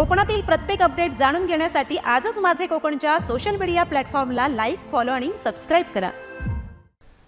कोकणातील प्रत्येक अपडेट जाणून घेण्यासाठी आजच माझे कोकणच्या सोशल मीडिया प्लॅटफॉर्मला लाईक फॉलो आणि सबस्क्राईब करा.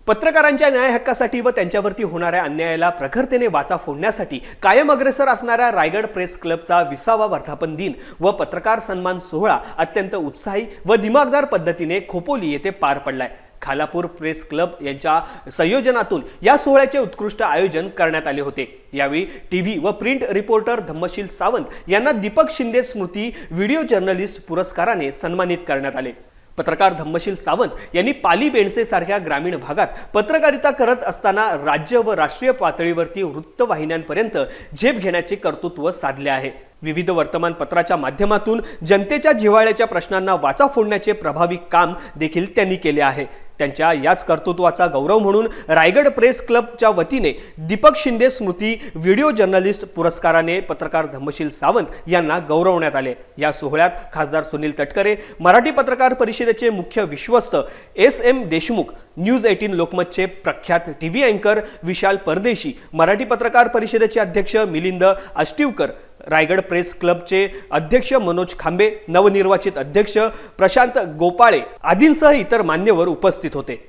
पत्रकारांच्या न्याय हक्कासाठी व त्यांच्यावरती होणाऱ्या अन्यायाला प्रखरतेने वाचा फोडण्यासाठी कायम अग्रेसर असणाऱ्या रायगड प्रेस क्लबचा विसावा वर्धापन दिन व पत्रकार सन्मान सोहळा अत्यंत उत्साही व दिमागदार पद्धतीने खोपोली येथे पार पडलाय. खालापूर प्रेस क्लब यांच्या संयोजनातून या सोहळ्याचे उत्कृष्ट आयोजन करण्यात आले होते. यावेळी टीव्ही व प्रिंट रिपोर्टर धम्मशील सावंत यांना दीपक शिंदे स्मृती व्हिडिओ जर्नलिस्ट पुरस्काराने सन्मानित करण्यात आले. पत्रकार धम्मशील सावंत यांनी पाली बेणसे सारख्या ग्रामीण भागात पत्रकारिता करत असताना राज्य व राष्ट्रीय पातळीवरती वृत्तवाहिन्यांपर्यंत झेप घेण्याचे कर्तृत्व साधले आहे. विविध वर्तमानपत्राच्या माध्यमातून जनतेच्या जिव्हाळ्याच्या प्रश्नांना वाचा फोडण्याचे प्रभावी काम देखील त्यांनी केले आहे. त्यांच्या याच कर्तृत्वाचा गौरव म्हणून रायगड प्रेस क्लबच्या वतीने दीपक शिंदे स्मृती व्हिडिओ जर्नलिस्ट पुरस्काराने पत्रकार धम्मशील सावंत यांना गौरवण्यात आले. या सोहळ्यात खासदार सुनील तटकरे मराठी पत्रकार परिषदेचे मुख्य विश्वस्त S M Deshmukh News Eighteen लोकमतचे प्रख्यात टीव्ही अँकर विशाल परदेशी मराठी पत्रकार परिषदेचे अध्यक्ष मिलिंद आष्टीवकर रायगड प्रेस क्लबचे अध्यक्ष मनोज खांबे नवनिर्वाचित अध्यक्ष प्रशांत गोपाळे आदींसह इतर मान्यवर उपस्थित होते